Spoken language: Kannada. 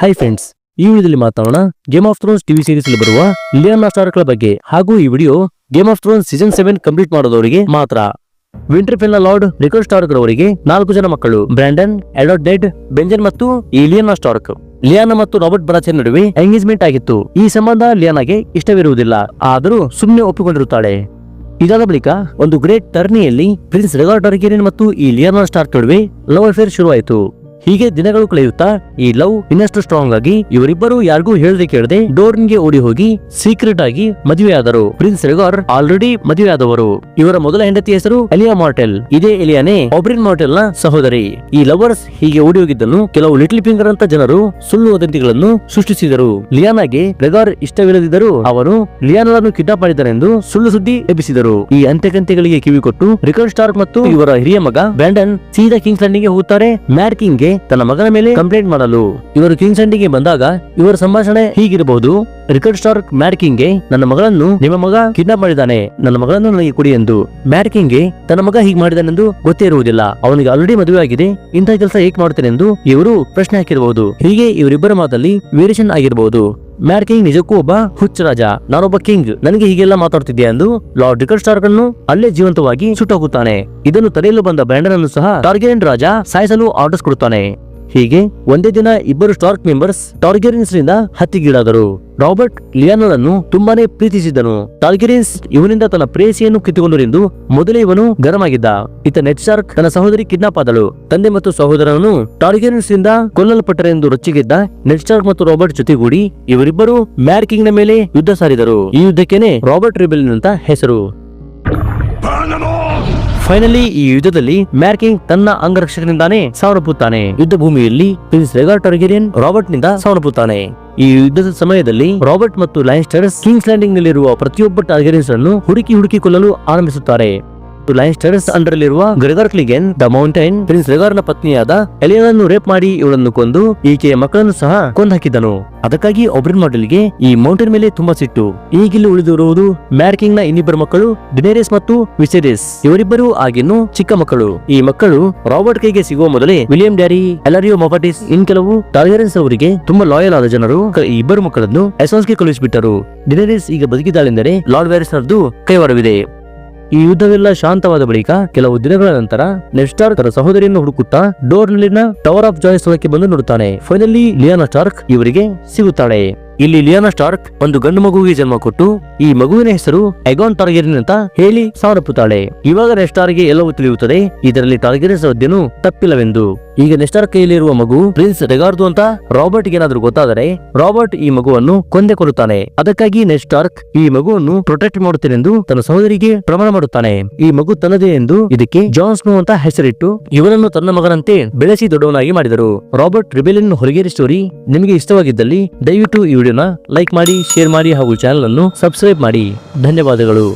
ಹಾಯ್ ಫ್ರೆಂಡ್ಸ್ ಈ ವಿಡಿಯೋದಲ್ಲಿ ಮಾತಾಡೋಣ game of thrones TV series ಅಲ್ಲಿ ಬರುವ ಲಿಯಾನ್ ಸ್ಟಾರ್ಗಳ ಬಗ್ಗೆ ಹಾಗೂ ಈ video game of thrones season seven complete ಮಾಡೋದವರಿಗೆ ಮಾತ್ರ. ವಿಂಟರ್ಫೆಲ್ನ ಲಾರ್ಡ್ ರಿಕರ್ ಸ್ಟಾರ್ಕ್ ರವರಿಗೆ ನಾಲ್ಕು ಜನ ಮಕ್ಕಳು ಬ್ರ್ಯಾಂಡನ್ ಎಡೋಟ್ ಡೆಡ್ ಬೆಂಜನ್ ಮತ್ತು ಈ ಲಿಯಾನ ಸ್ಟಾರ್ಕ್ ಲಿಯಾನ ಮತ್ತು ರಾಬರ್ಟ್ ಬರಾಚೆ ನಡುವೆ ಎಂಗೇಜ್ಮೆಂಟ್ ಆಗಿತ್ತು. ಈ ಸಂಬಂಧ ಲಿಯಾನಾಗೆ ಇಷ್ಟವಿರುವುದಿಲ್ಲ. ಆದರೂ ಸುಮ್ಮನೆ ಒಪ್ಪಿಕೊಂಡಿರುತ್ತಾಳೆ. ಇದಾದ ಬಳಿಕ ಒಂದು ಗ್ರೇಟ್ ಟರ್ನಿಯಲ್ಲಿ ಪ್ರಿನ್ಸ್ ರೆಗಾರ್ಡ್ ಟರ್ಗೇರಿಯನ್ ಮತ್ತು ಈ ಲಿಯಾನ ಸ್ಟಾರ್ಕ್ ನಡುವೆ ಲವ್ ಅಫೇರ್ ಶುರುವಾಯಿತು. ಹೀಗೆ ದಿನಗಳು ಕಳೆಯುತ್ತಾ, ಈ ಲವ್ ಇನ್ನಷ್ಟು ಸ್ಟ್ರಾಂಗ್ ಆಗಿ ಇವರಿಬ್ಬರು ಯಾರಿಗೂ ಹೇಳದೆ ಕೇಳದೆ ಡೋರ್ನ್ಗೆ ಓಡಿ ಹೋಗಿ ಸೀಕ್ರೆಟ್ ಆಗಿ ಮದುವೆಯಾದರು. ಪ್ರಿನ್ಸ್ ರೆಗಾರ್ ಆಲ್ರೆಡಿ ಮದುವೆಯಾದವರು. ಇವರ ಮೊದಲ ಹೆಂಡತಿ ಹೆಸರು ಎಲಿಯಾ ಮಾರ್ಟೆಲ್ ಇದೇ ಎಲಿಯಾನೇ ಒಬ್ರಿನ್ ಮಾರ್ಟೆಲ್ನ ಸಹೋದರಿ. ಈ ಲವರ್ಸ್ ಹೀಗೆ ಓಡಿ ಹೋಗಿದ್ದನ್ನು ಕೆಲವು ಲಿಟಲ್ ಫಿಂಗರ್ ಅಂತ ಜನರು ಸುಳ್ಳು ವದಂತಿಗಳನ್ನು ಸೃಷ್ಟಿಸಿದರು. ಲಿಯಾನಾಗೆ ರೆಗಾರ್ ಇಷ್ಟವಿಲ್ಲದಿದ್ದರೂ ಅವರು ಲಿಯಾನರನ್ನು ಕಿಡ್ನಾಪ್ ಮಾಡಿದ್ದಾರೆಂದು ಸುಳ್ಳು ಸುದ್ದಿ ಎಬ್ಬಿಸಿದರು. ಈ ಅಂತ್ಯಗಂತ್ಯಗಳಿಗೆ ಕಿವಿಕೊಟ್ಟು ಕೊಟ್ಟು ರಿಕರ್ಡ್ ಸ್ಟಾರ್ಕ್ ಮತ್ತು ಇವರ ಹಿರಿಯ ಮಗ ಬ್ಯಾಂಡನ್ ಸೀದಾ ಕಿಂಗ್ಸ್ ಲ್ಯಾಂಡಿಗೆ ಹೋಗುತ್ತಾರೆ ಮ್ಯಾಡ್ ತನ್ನ ಮಗನ ಮೇಲೆ ಕಂಪ್ಲೇಂಟ್ ಮಾಡಲು. ಇವರು ಕಿಂಗ್ಸಂಡಿಗೆ ಲ್ಯಾಂಡಿಗೆ ಬಂದಾಗ ಇವರ ಸಂಭಾಷಣೆ ಹೀಗಿರಬಹುದು. ರಿಕರ್ಡ್ ಸ್ಟಾರ್ಕ್ ಮ್ಯಾಡ್ ಕಿಂಗ್ಗೆ ನನ್ನ ಮಗಳನ್ನು ನಿಮ್ಮ ಮಗ ಕಿಡ್ನಾಪ್ ಮಾಡಿದ್ದಾನೆ. ನನ್ನ ಮಗಳನ್ನು ನನಗೆ ಕೊಡಿ ಎಂದು ಮ್ಯಾಡ್ ಕಿಂಗ್ಗೆ ತನ್ನ ಮಗ ಹೀಗೆ ಮಾಡಿದಾನೆಂದು ಗೊತ್ತೇ ಇರುವುದಿಲ್ಲ. ಅವನಿಗೆ ಆಲ್ರೆಡಿ ಮದುವೆ ಆಗಿದೆ ಇಂತಹ ಕೆಲಸ ಹೇಗೆ ಮಾಡ್ತಾನೆಂದು ಇವರು ಪ್ರಶ್ನೆ ಹಾಕಿರಬಹುದು. ಹೀಗೆ ಇವರಿಬ್ಬರ ಮಾತಲ್ಲಿ ವೇರಿಯೇಷನ್ ಆಗಿರಬಹುದು. ಮ್ಯಾಡ್ ಕಿಂಗ್ ನಿಜಕ್ಕೂ ಒಬ್ಬ ಹುಚ್ಚ ರಾಜ. ನಾನೊಬ್ಬ ಕಿಂಗ್. ನನಗೆ ಹೀಗೆಲ್ಲ ಮಾತಾಡ್ತಿದ್ದೆ ಎಂದು ಲಾರ್ಡ್ ಡಿಕರ್ ಸ್ಟಾರ್ ಅನ್ನು ಅಲ್ಲೇ ಜೀವಂತವಾಗಿ ಸುಟ್ಟೋಗುತ್ತಾನೆ. ಇದನ್ನು ತಡೆಯಲು ಬಂದ ಬ್ರ್ಯಾಂಡನ್ ಅನ್ನು ಸಹ ಟಾರ್ಗೆನ್ ರಾಜ ಸಾಯಿಸಲು ಆರ್ಡರ್ಸ್ ಕೊಡುತ್ತಾನೆ. ಹೀಗೆ ಒಂದೇ ದಿನ ಇಬ್ಬರು ಸ್ಟಾರ್ಕ್ ಮೆಂಬರ್ಸ್ ಟಾರ್ಗೆರಿನ್ಸ್ನಿಂದ ಹತ್ತಿಗೀಡಾದರು. ರಾಬರ್ಟ್ ಲಿಯಾನಲ್ ಅನ್ನು ತುಂಬಾನೇ ಪ್ರೀತಿಸಿದ್ದನು. ಟಾರ್ಗೆರಿನ್ಸ್ ಇವನಿಂದ ತನ್ನ ಪ್ರೇಸಿಯನ್ನು ಕಿತ್ತುಕೊಂಡರೆಂದು ಮೊದಲೇ ಇವನು ಗರಮಾಗಿದ್ದ. ಇತ ಇತ್ತ ನೆಟ್ ಸ್ಟಾರ್ಕ್ ತನ್ನ ಸಹೋದರಿ ಕಿಡ್ನಾಪ್ ಆದಳು. ತಂದೆ ಮತ್ತು ಸಹೋದರನನ್ನು ಟಾರ್ಗೆರಿನ್ಸ್ನಿಂದ ಕೊಲ್ಲಲ್ಪಟ್ಟರೆಂದು ರೊಚ್ಚಿಗಿದ್ದ ನೆಟ್ ಸ್ಟಾರ್ಕ್ ಮತ್ತು ರಾಬರ್ಟ್ ಜೊತೆಗೂಡಿ ಇವರಿಬ್ಬರು ಮ್ಯಾರ್ಕಿಂಗ್ನ ಮೇಲೆ ಯುದ್ಧ ಸಾರಿದರು. ಈ ಯುದ್ಧಕ್ಕೇನೆ ರಾಬರ್ಟ್ ರಿಬೆಲ್ ಅಂತ ಹೆಸರು. ಫೈನಲಿ ಈ ಯುದ್ಧದಲ್ಲಿ ಮ್ಯಾರ್ಕಿಂಗ್ ತನ್ನ ಅಂಗರಕ್ಷಕನಿಂದಾನೇ ಸಾವನ್ನಪ್ಪುತ್ತಾನೆ. ಯುದ್ಧ ಭೂಮಿಯಲ್ಲಿ ಪ್ರಿನ್ಸ್ ರೆಗಾರ್ ಟಾರ್ಗೆರಿಯನ್ ರಾಬರ್ಟ್ನಿಂದ ಸಾವನ್ನಪ್ಪುತ್ತಾನೆ. ಈ ಯುದ್ಧದ ಸಮಯದಲ್ಲಿ ರಾಬರ್ಟ್ ಮತ್ತು ಲೈನ್ಸ್ಟರ್ಸ್ ಕಿಂಗ್ಸ್ ಲ್ಯಾಂಡಿಂಗ್ ನಲ್ಲಿರುವ ಪ್ರತಿಯೊಬ್ಬ ಟಾರ್ಗೆರಿಯನ್ಸ್ ಅನ್ನು ಹುಡುಕಿ ಹುಡುಕಿ ಕೊಲ್ಲಲು ಆರಂಭಿಸುತ್ತಾರೆ ಲೈನ್ಸ್ಟರ್ಸ್ ಅಂಡರ್ ಅಲ್ಲಿರುವ ಗ್ರೆಗರ್ ಕ್ಲಿಗೆನ್, ದ ಮೌಂಟೈನ್ ಪ್ರಿನ್ಸ್ನ ಪತ್ನಿಯಾದ ಎಲಿಯನನ್ನು ರೇಪ್ ಮಾಡಿ ಇವಳನ್ನು ಕೊಂದು ಈಕೆಯ ಮಕ್ಕಳನ್ನು ಸಹ ಕೊಂದು ಹಾಕಿದ್ದನು ಅದಕ್ಕಾಗಿ ಒಬ್ರಿನ್ ಮಾಡೆಲ್ಗೆ ಈ ಮೌಂಟೇನ್ ಮೇಲೆ ತುಂಬಾ ಸಿಟ್ಟು. ಈಗಿಲ್ಲಿ ಉಳಿದಿರುವುದು ಮ್ಯಾರ್ಕಿಂಗ್ನ ಇನ್ನಿಬ್ಬರು ಮಕ್ಕಳು ಡಿನೇರಿಯಸ್ ಮತ್ತು ವಿಸೇರಿಸ್ ಇವರಿಬ್ಬರು ಆಗಿನ್ನು ಚಿಕ್ಕ ಮಕ್ಕಳು. ಈ ಮಕ್ಕಳು ರಾಬರ್ಟ್ ಕೈಗೆ ಸಿಗುವ ಮೊದಲೇ ವಿಲಿಯಂ ಡ್ಯಾರಿ, ಎಲರಿಯೋ ಮೊಬಾಟಿಸ್ ಇನ್ ಕೆಲವು ಟಾಲಿಯರೆನ್ಸ್ ಅವರಿಗೆ ತುಂಬಾ ಲಾಯಲ್ ಆದ ಜನರು. ಇಬ್ಬರು ಮಕ್ಕಳನ್ನು ಎಸೋನ್ಸ್ಗೆ ಕಳುಹಿಸಿಬಿಟ್ಟರು. ಡಿನೇರಿಯಸ್ ಈಗ ಬದುಕಿದ್ದಾಳೆಂದರೆ ಲಾರ್ಡ್ ವ್ಯಾರಿಸ್ ನರ್ದು ಕೈವಾಡವಿದೆ. ಈ ಯುದ್ಧವೆಲ್ಲ ಶಾಂತವಾದ ಬಳಿಕ ಕೆಲವು ದಿನಗಳ ನಂತರ ನೆಸ್ಟಾರ್ ತನ್ನ ಸಹೋದರಿಯನ್ನು ಹುಡುಕುತ್ತಾ ಡೋರ್ ನಲ್ಲಿನ ಟವರ್ ಆಫ್ ಜಾಯ್ ಸ್ಥಳಕ್ಕೆ ಬಂದು ನೋಡುತ್ತಾನೆ. ಫೈನಲಿ ಲಿಯಾನಾ ಸ್ಟಾರ್ಕ್ ಇವರಿಗೆ ಸಿಗುತ್ತಾಳೆ. ಇಲ್ಲಿ ಲಿಯಾನಾ ಸ್ಟಾರ್ಕ್ ಒಂದು ಗಂಡು ಮಗುವಿಗೆ ಜನ್ಮ ಕೊಟ್ಟು, ಈ ಮಗುವಿನ ಹೆಸರು ಎಗಾನ್ ಟಾರ್ಗೆರಿನ್ ಅಂತ ಹೇಳಿ ಸಾವರಪ್ಪುತ್ತಾಳೆ ಇವಾಗ ನೆಸ್ಟಾರ್ಗೆ ಎಲ್ಲವೂ ತಿಳಿಯುತ್ತದೆ. ಇದರಲ್ಲಿ ಟಾರ್ಗೆರಿನ್ ಸದ್ಯನು ತಪ್ಪಿಲ್ಲವೆಂದು. ಈಗ ನೆಸ್ಟರ್ ಕೈಯಲ್ಲಿರುವ ಮಗು ಪ್ರಿನ್ಸ್ ರೆಗಾರ್ದು ಅಂತ ರಾಬರ್ಟ್ ಏನಾದ್ರೂ ಗೊತ್ತಾದರೆ ರಾಬರ್ಟ್ ಈ ಮಗುವನ್ನು ಕೊಂದೆ ಕೊಲ್ಲುತ್ತಾನೆ ಅದಕ್ಕಾಗಿ ನೆಸ್ಟಾರ್ಕ್ ಈ ಮಗುವನ್ನು ಪ್ರೊಟೆಕ್ಟ್ ಮಾಡುತ್ತೇನೆಂದು ತನ್ನ ಸಹೋದರಿಗೆ ಪ್ರಮಾಣ ಮಾಡುತ್ತಾನೆ. ಈ ಮಗು ತನ್ನದೇ ಎಂದು ಇದಕ್ಕೆ ಜಾನ್ ಸ್ನೋ ಅಂತ ಹೆಸರಿಟ್ಟು ಇವನನ್ನು ತನ್ನ ಮಗನಂತೆ ಬೆಳೆಸಿ ದೊಡ್ಡವನಾಗಿ ಮಾಡಿದರು. ರಾಬರ್ಟ್ ರಿಬೆಲಿನ್ ಹೊರಗೇರಿ ಸ್ಟೋರಿ ನಿಮಗೆ ಇಷ್ಟವಾಗಿದ್ದಲ್ಲಿ ದಯವಿಟ್ಟು ಈ ವಿಡಿಯೋನ ಲೈಕ್ ಮಾಡಿ, ಶೇರ್ ಮಾಡಿ ಹಾಗೂ ಚಾನಲ್ ಅನ್ನು ಸಬ್ಸ್ಕ್ರೈಬ್ ಮಾಡಿ. ಧನ್ಯವಾದಗಳು.